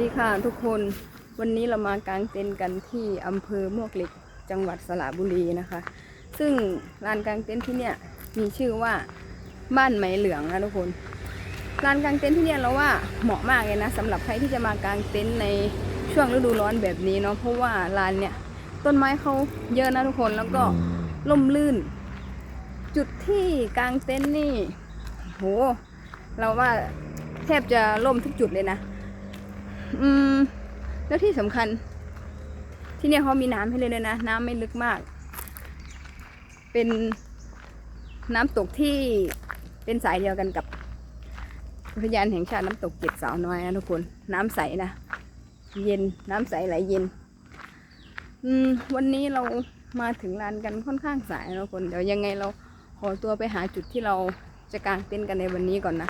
วัสดีค่ะทุกคนวันนี้เรามากางเต็นท์กันที่อำเภอมวกเหล็กจังหวัดสระบุรีนะคะ ซึ่งลานกางเต็นท์ที่เนี่ยมีชื่อว่าบ้านไหมเหลืองนะทุกคนลานกางเต็นท์ที่เนี่ยเราว่าเหมาะมากเลยนะสำหรับใครที่จะมากางเต็นท์ในช่วงฤดูร้อนแบบนี้เนาะเพราะว่าลานเนี่ยต้นไม้เขาเยอะนะทุกคนแล้วก็ล่มลื่น จุดที่กางเต็นท์นี่โหเราว่าแทบจะล่มทุกจุดเลยนะ อืม แล้วที่สำคัญ ที่เนี่ยเขามีน้ำให้เลยด้วยนะ น้ำไม่ลึกมาก เป็นน้ำตกที่เป็นสายเดียวกันกับอุทยานแห่งชาติน้ำตกเจ็ดสาวน้อยนะทุกคน น้ำใสนะเย็นน้ำใสไหลเย็น อืม วันนี้เรามาถึงลานกันค่อนข้างสายนะทุกคน เดี๋ยวยังไงเราขอตัวไปหาจุดที่เราจะกางเต็นท์กันในวันนี้ก่อนนะ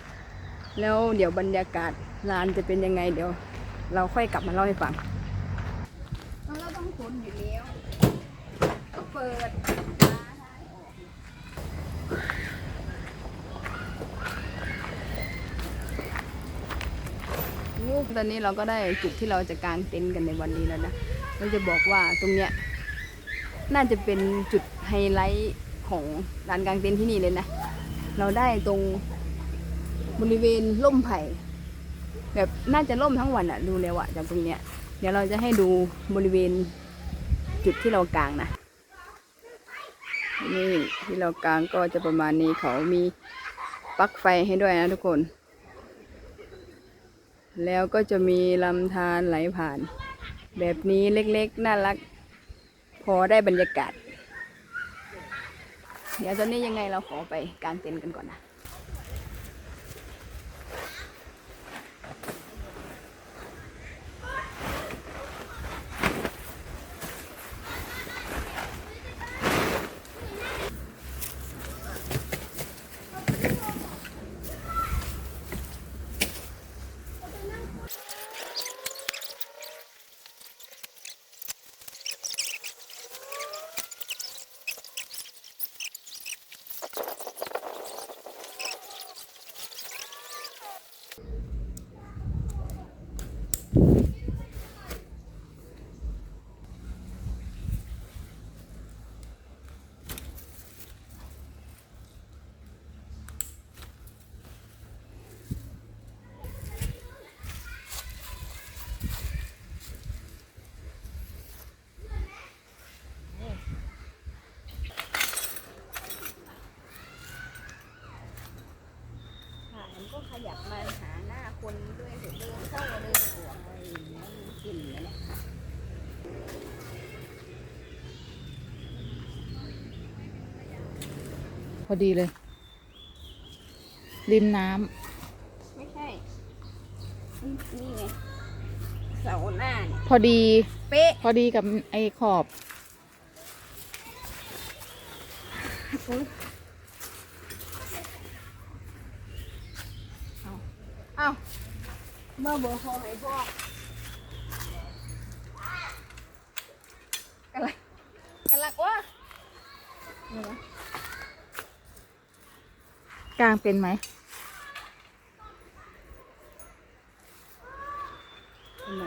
แล้วเดี๋ยวบรรยากาศลานจะเป็นยังไงเดี๋ยว เราค่อยกลับมาเล่าให้ฟังเราต้องคนอยู่แล้วก็เปิดตอนนี้เราก็ได้จุดที่เราจะกางเต็นท์กันในวันนี้แล้วนะเราจะบอกว่าตรงเนี้ยน่าจะเป็นจุดไฮไลท์ของร้านกางเต็นท์ที่นี่เลยนะ เราได้ตรงบริเวณร่มไผ่ แบบน่าจะล่มทั้งวันอะดูแล้วอะจากตรงเนี้ย เดี๋ยวเราจะให้ดูบริเวณจุดที่เรากางนะ นี่ที่เรากางก็จะประมาณนี้เขามีปลั๊กไฟให้ด้วยนะทุกคน แล้วก็จะมีลำธารไหลผ่าน แบบนี้เล็กๆ น่ารัก พอได้บรรยากาศ เดี๋ยวตอนนี้ยังไงเราขอไปกางเต็นท์กันก่อนนะค่ะ มันก็ขยับมาหาหน้าคนด้วยเดี๋ยวเดินเข้าเดินออกอะไรอย่างเงี้ยมีกลิ่นนั่นแหละค่ะพอดีเลย ริมน้ไม่ใช่นี่นี่ไงเสาหน้าเนี่ยำพอดี เป๊ะพอดีกับไอ้ขอบเอ้าเมื่อบอกเขาให้บอกกันละกันละวะเดี๋ยวนะกลางเป็นไหมทำไม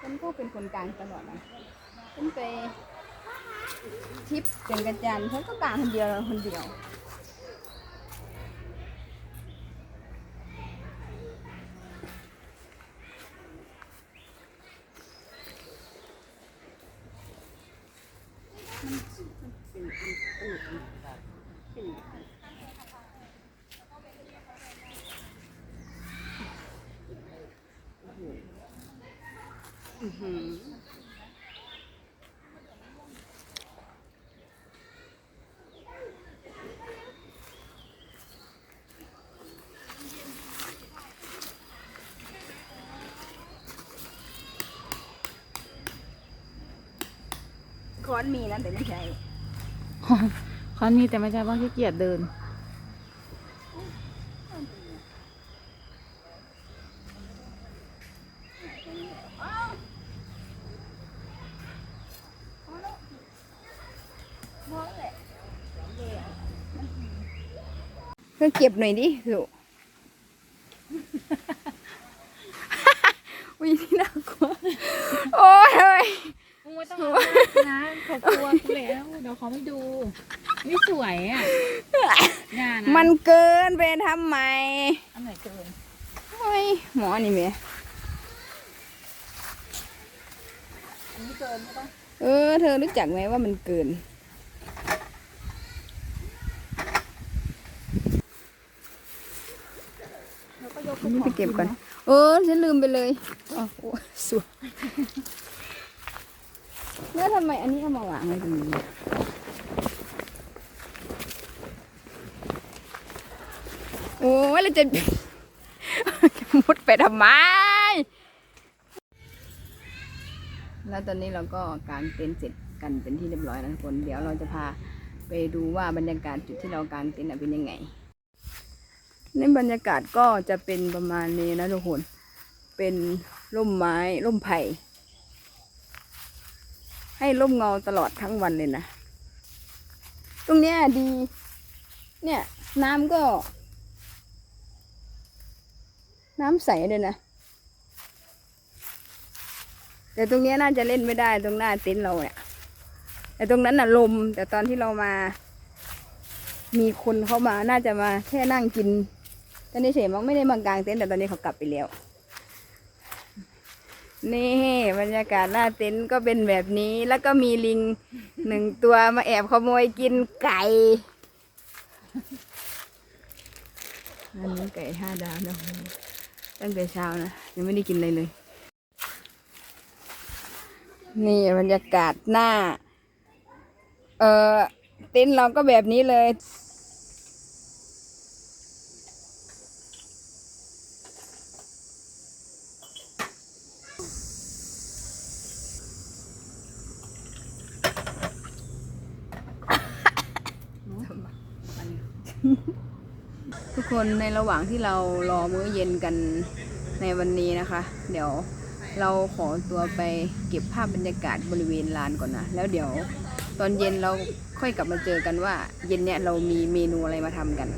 ฉันก็เป็นคนกลางตลอดนะฉันไปทริปเป็นกระจันฉันก็กลางคนเดียวคนเดียว ค้อนมีนะแต่ไม่ใช่เขามีแต่ไม่ใช่ว่าขี้เกียจเดินเธอเก็บหน่อยดิสุที่น่ากลัวโอ้ยทำไมมึงไม่ต้องเอามาก นะเขากลัวกูแล้วเดี๋ยวเขาไม่ดู ไม่สวยอะอย่านะมันเกินไปทำไมอันไหนเกินโอ้ยหมอนี่แหม่อันนี้เกินใช่ปะเออ เธอรู้จักไหมว่ามันเกิน แล้วก็ยกนี่ไปเก็บก่อน เออ ฉันลืมไปเลยอ๋อโอ้ยสวย แล้วทำไมอันนี้เอามาวางไว้ตรงนี้โอ้ยเราจะจะมุดไปทำไม แล้วตอนนี้เราก็กางเต็นท์เสร็จกันเป็นที่เรียบร้อยแล้วทุกคน เดี๋ยวเราจะพาไปดูว่าบรรยากาศจุดที่เรากางเต็นท์เป็นยังไง ในบรรยากาศก็จะเป็นประมาณนี้นะทุกคน เป็นร่มไม้ร่มไผ่ ให้ร่มเงาตลอดทั้งวันเลยนะ ตรงเนี้ยดี เนี่ย น้ำก็ น้ำใสเลยนะ แต่ตรงเนี้ยน่าจะเล่นไม่ได้ตรงหน้าเต็นท์เราเนี่ย แต่ตรงนั้นน่ะลม แต่ตอนที่เรามา มีคนเข้ามา น่าจะมาแค่นั่งกินตอนนี้เฉยมังไม่ได้มากางเต็นท์แต่ตอนนี้เขากลับไปแล้ว นี่บรรยากาศหน้าเต็นท์ก็เป็นแบบนี้แล้วก็มีลิงหนึ่งตัวมาแอบขโมยกินไก่อันนี้ไก่ห้าดาวนะตั้งแต่เช้านะยังไม่ได้กินอะไรเลย นี่บรรยากาศหน้า เออเต็นท์เราก็แบบนี้เลย คนในระหว่างที่เรารอมื้อเย็นกันในวันนี้นะคะ เดี๋ยวเราขอตัวไปเก็บภาพบรรยากาศบริเวณลานก่อนนะ แล้วเดี๋ยวตอนเย็นเราค่อยกลับมาเจอกันว่าเย็นเนี้ยเรามีเมนูอะไรมาทำกัน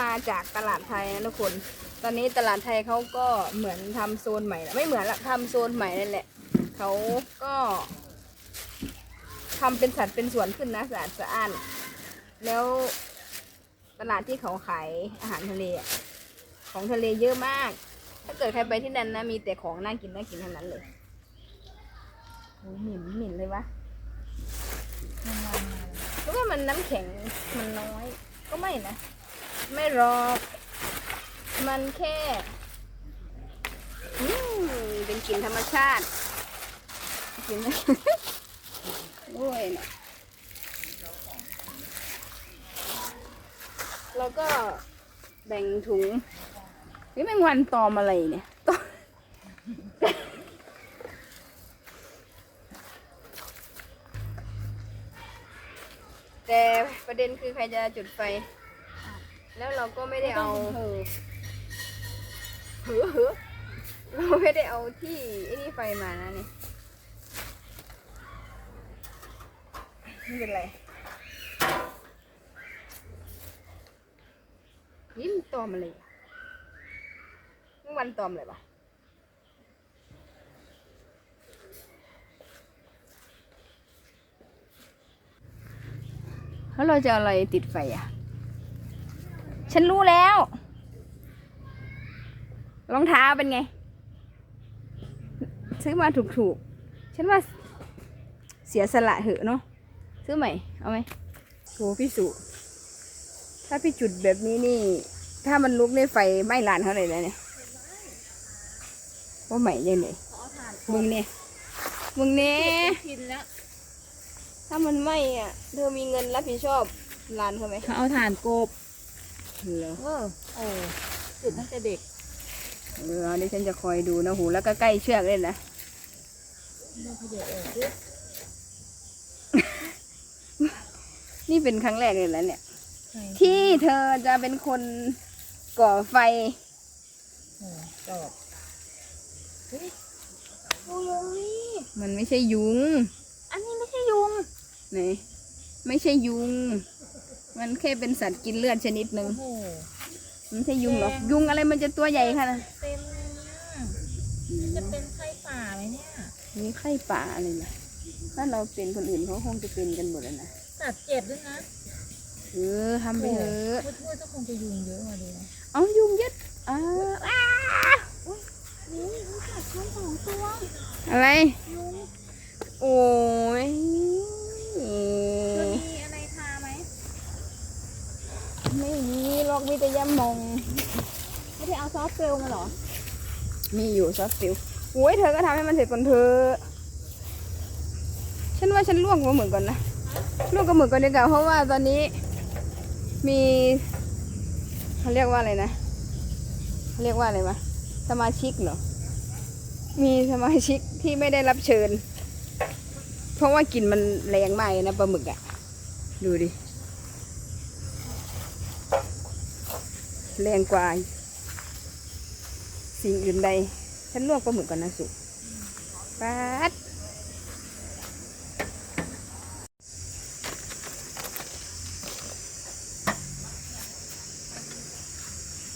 มาจากตลาดไทยนะทุกคน ตอนนี้ตลาดไทยเขาก็เหมือนทำโซนใหม่ล้วไม่เหมือนละทำโซนใหม่นั่นแหละเขาก็ทำเป็นสัดเป็นสวนขึ้นนะสะอาดสะอ้าน แล้วตลาดที่เขาขายอาหารทะเลของทะเลเยอะมาก ถ้าเกิดใครไปที่นั่นนะมีแต่ของน่ากินน่ากินทั้งนั้นเลยโอ้หมิ่นหมิ่นเลยวะนอนมาหรือว่ามันน้ำแข็งมันน้อยก็ไม่นะ ไม่หรอก มันแค่เป็นกลิ่นธรรมชาติกลิ่นโอ้ยนะแล้วก็แบ่งถุงนี่แมงวันตอมอะไรเนี่ยตอมแต่ประเด็นคือใครจะจุดไฟ แล้วเราก็ไม่ได้เอาเธอหือหือเราไม่ได้เอาที่ไอ้นี่ไฟมานะนี่ไม่เป็นไรนี่มันตอมอะไรอะเมื่อวันตอมอะไรปะแล้วเราจะเอาอะไรติดไฟอะ ฉันรู้แล้ว รองเท้าเป็นไง ซื้อมาถูกๆ ฉันว่าเสียสละเหอะเนาะ ซื้อใหม่ เอาไหมโหพี่สุถ้าพี่จุดแบบนี้นี่ ถ้ามันลุกในไฟไหม้ลานเขาเลยนะเนี่ยว่าใหม่ยังไงมึงเนี่ย มึงเนี่ยกินแล้วถ้ามันไหม้อะ เธอมีเงินรับผิดชอบร้านเขาไหมเขาเอาถ่านกบ เหรอเออโอ้จุดตั้งแต่เด็กเออเดี๋ยวฉันจะคอยดูนะหูแล้วก็ใกล้เชือกเลยนะเราขยับออกดินี่เป็นครั้งแรกเลยแล้วเนี่ยใช่ที่เธอจะเป็นคนก่อไฟโอ้ดอกเฮ้ยโอ้ยงนี่มันไม่ใช่ยุง อันนี้ไม่ใช่ยุงไหนไม่ใช่ยุง มันแค่เป็นสัตว์กินเลือดชนิดหนึ่งโอ้โหมันไม่ใช่ยุงหรอกแดงยุงอะไรมันจะตัวใหญ่ขนาดนั้นเต็มเลยเนี่ยจะเป็นไข้ป่าไหมเนี่ยนี่ไข้ป่าอะไรนะถ้าเราเป็นคนอื่นเขาคงจะเป็นกันหมดแล้วนะสัตว์เจ็บด้วยนะเออทำไปเถอะพูดพูดก็คงจะยุงเยอะมาดูนะเอายุงเย็ดอ้าวอ้านี่เขากัดคนสองตัวอะไร ยุงโอ้ย จะมีอะไรทาไหม ไม่มีหร อกมีแต่ยามองไม่ได้เอาซอฟต์เฟลมาเหรอ มีอยู่ซอสฟิลโอ้ยเธอก็ทำให้มันเสร็จก่อนเธอะฉันว่าฉันลวกปลาหมึกก่อนนะลวกปลาหมึกก่อนดีกว่าเพราะว่าตอนนี้มีเขาเรียกว่าอะไรนะเขาเรียกว่าอะไรวะสมาชิกเหรอ มีสมาชิกที่ไม่ได้รับเชิญ เพราะว่ากลิ่นมันแรงมากเลยนะปลาหมึกอะดูดิ แรงกว่า สิ่งอื่นใด ฉันลวกปลาหมึกก่อนนะสุปัด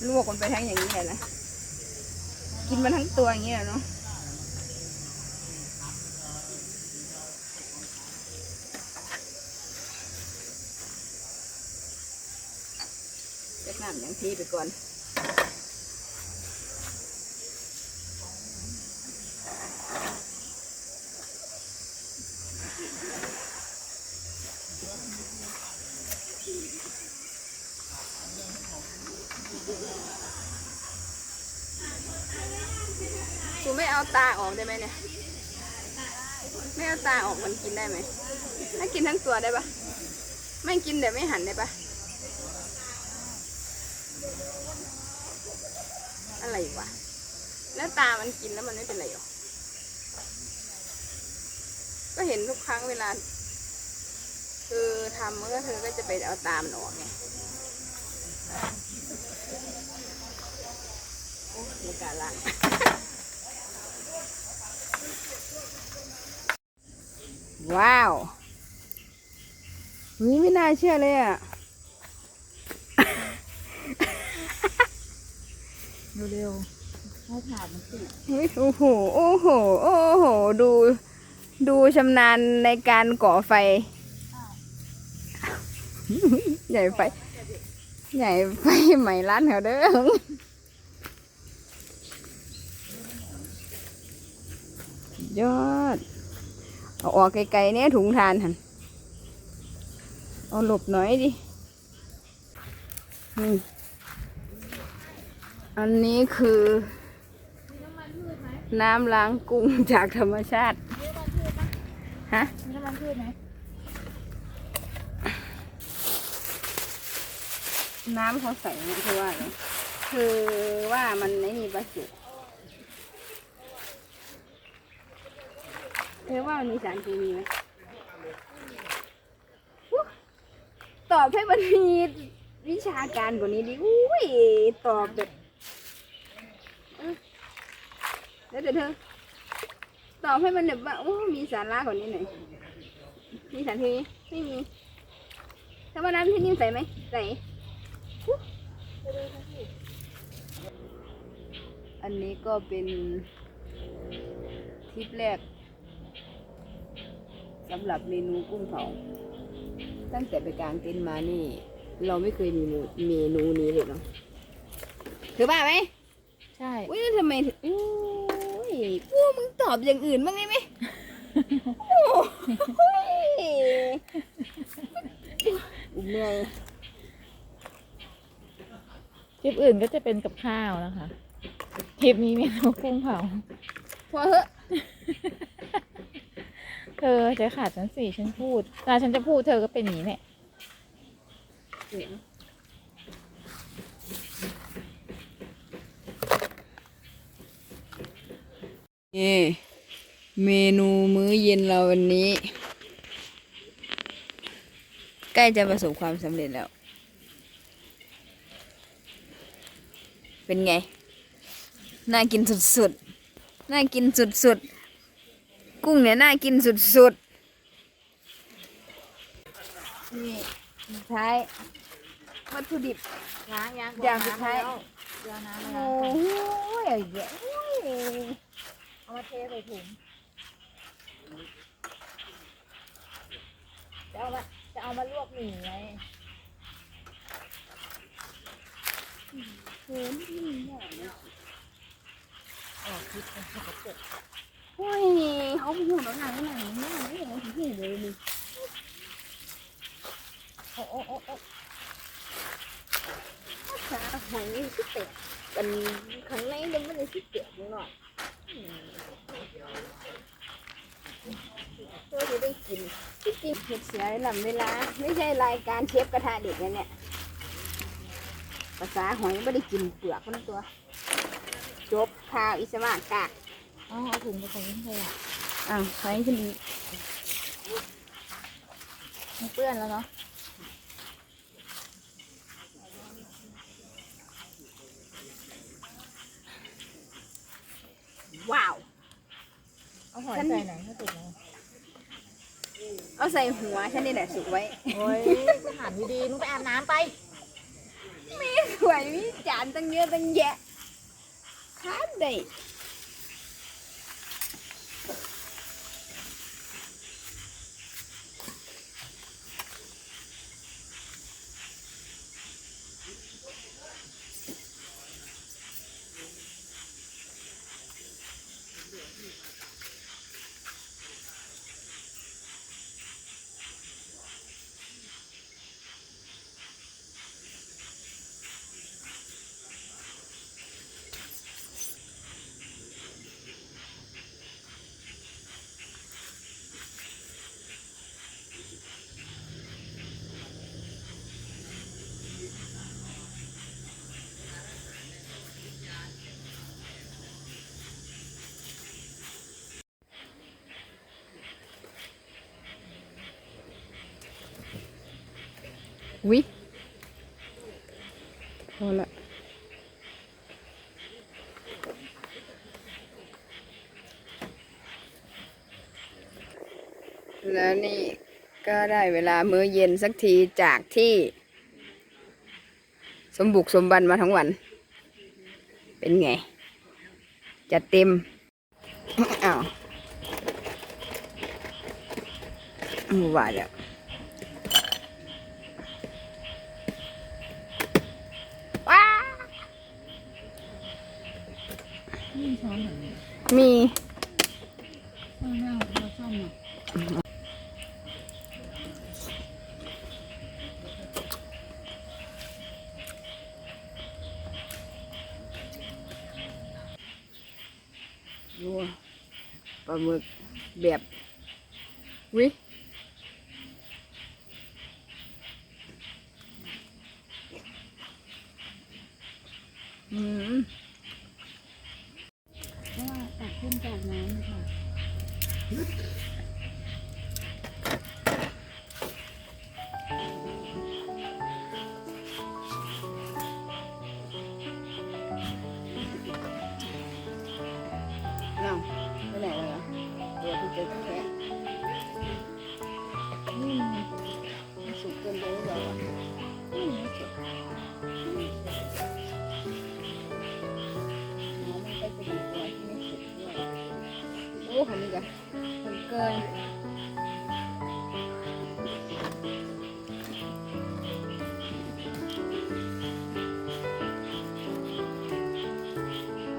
ลวกมันไปทั้งอย่างนี้เลยนะกินมันทั้งตัวอย่างนี้แหละเนาะ เวียดนามอย่างที่ไปก่อนกูไม่เอาตาออกได้ไหมเนี่ย ไม่เอาตาออกมันกินได้ไหมถ้ากินทั้งตัวได้ปะไม่กินแต่ไม่หันได้ปะ อะไรวะ แล้วตามันกินแล้วมันไม่เป็นไรหรอ ก็เห็นทุกครั้งเวลา คือทำมันก็เธอก็จะไปเอาตามหนออกไงโอ้ไม่กล้าละว้าว เฮ้ยไม่น่าเชื่อเลยอะ เร็วๆให้ถ่านมันติดเฮ้ยโอ้โห โอ้โห โอ้โห ดู ดูชำนาญในการก่อไฟ ใหญ่ไฟ ใหญ่ไฟใหม่ร้านเขาเด้อยอด เอาออกไกลๆเนี่ยถุงทานหันเอาหลบหน่อยดิ นี่ อันนี้คือน้ำล้างกุ้งจากธรรมชาติ ฮะน้ำมันพืชไหมน้ำเขาใส่นะคือว่าคือว่ามันไม่มีประจุเธอว่ามันมีสารเคมีไหมตอบให้มันมีวิชาการกว่านี้ดิอุ้ย ตอบแบบเอ้ยเดี๋ยวเดี๋ยวเธอตอบให้มันแบบว่าโอ้มีสาระกว่านี้หน่อยมีสารเคมีไม่มีถ้าว่าน้ำที่นี่ใส่ไหมใส่อันนี้ก็เป็นทริปแรกสำหรับเมนูกุ้งเผาตั้งแต่ไปกลางเต็นท์มานี่ เราไม่เคยมีเมนูเมนูนี้เลยเนาะถือบ้าไหมใช่อุ้ยแล้วทำไมถึงอุ้ย พวกมึงตอบอย่างอื่นบ้างได้ไหมโอ้ยเหนื่อยทริปอื่นก็จะเป็นกับข้าวนะคะทริปนี้เมนูกุ้งเผาพอเหอะเธอจะขาดฉันสี่ฉันพูดถ้าฉันจะพูดเธอก็เป็นอย่างนี้แหละนี่ เมนูมื้อเย็นเราวันนี้ ใกล้จะประสบความสำเร็จแล้ว เป็นไง น่ากินสุดๆ น่ากินสุดๆ กุ้งเนี่ยน่ากินสุดๆ นี่สุดท้าย วัตถุดิบล้างยางอย่างสุดท้ายเดี๋ยวน้ำโอ้มาโหเยอะโอ้ยเอา มาเทใส่ถุงจะเอามาจะเอามาลวกหมี่ไงเฮ้ยนี่เนี่ยนะออกพิษเป็นสกปรกโอ้ยเขาไปอยู่หนังหนังหนังนี่ไม่เห็นถึงที่เลยนี่โอ้โอ้โอ้โอ้ขาหอยสิเตะกันข้างในมันไม่ได้สิเตะหน่อย เพื่อจะได้กินที่จริงเห็ดเสียลำเวลา ไม่ใช่รายการเชฟกระทะเด็กนะเนี่ยภาษาหอยไม่ได้กินเปลือกมันตัว จบข่าวอิสระกากเอาเอาถุงไปใส่ทิ้งขยะอ้าวใช้ขึ้นอีกมันเปื้อนแล้วเนาะ ว้าว เอา หอยฉันใส่ไหนให้สุกเลยเอาใส่หัวฉันนี่แหละสุกไว้ โอ้ยกูถามดีๆมึงไปอาบน้ำไป ไม่สวยมีจานตั้งเยอะตั้งแยะทานได้ วิพอละแล้วนี่ก็ได้เวลามื้อเย็นสักทีจากที่ สมบุกสมบันมาทั้งวัน เป็นไง จะเต็มอ้าวมูว่าแล้ว มีดูปลาหมึกแบบวิอืม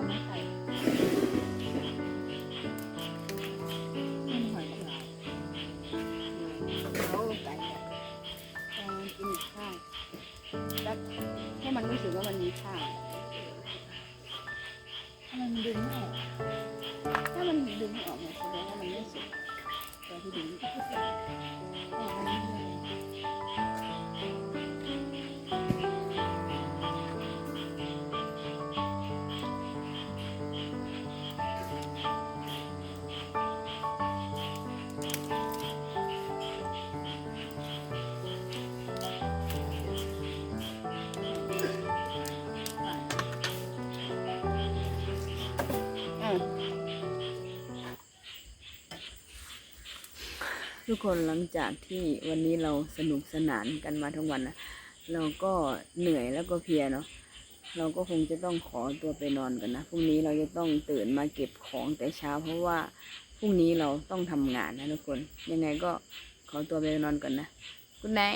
มาใส่ต้นหอยขาวเขาใส่แบบตอนกินข้าวแล้วให้มันรู้สึกว่ามันมีข้าทำไมมันดึงไม่ออก ถ้ามันดึงไม่ออกเนี่ย Thank you. ทุกคนหลังจากที่วันนี้เราสนุกสนานกันมาทั้งวันนะเราก็เหนื่อยแล้วก็เพลียเนาะเราก็คงจะต้องขอตัวไปนอนกันนะพรุ่งนี้เราจะต้องตื่นมาเก็บของแต่เช้า เพราะว่าพรุ่งนี้เราต้องทำงานนะทุกคน ยังไงก็ขอตัวไปนอนก่อนนะคุณนาย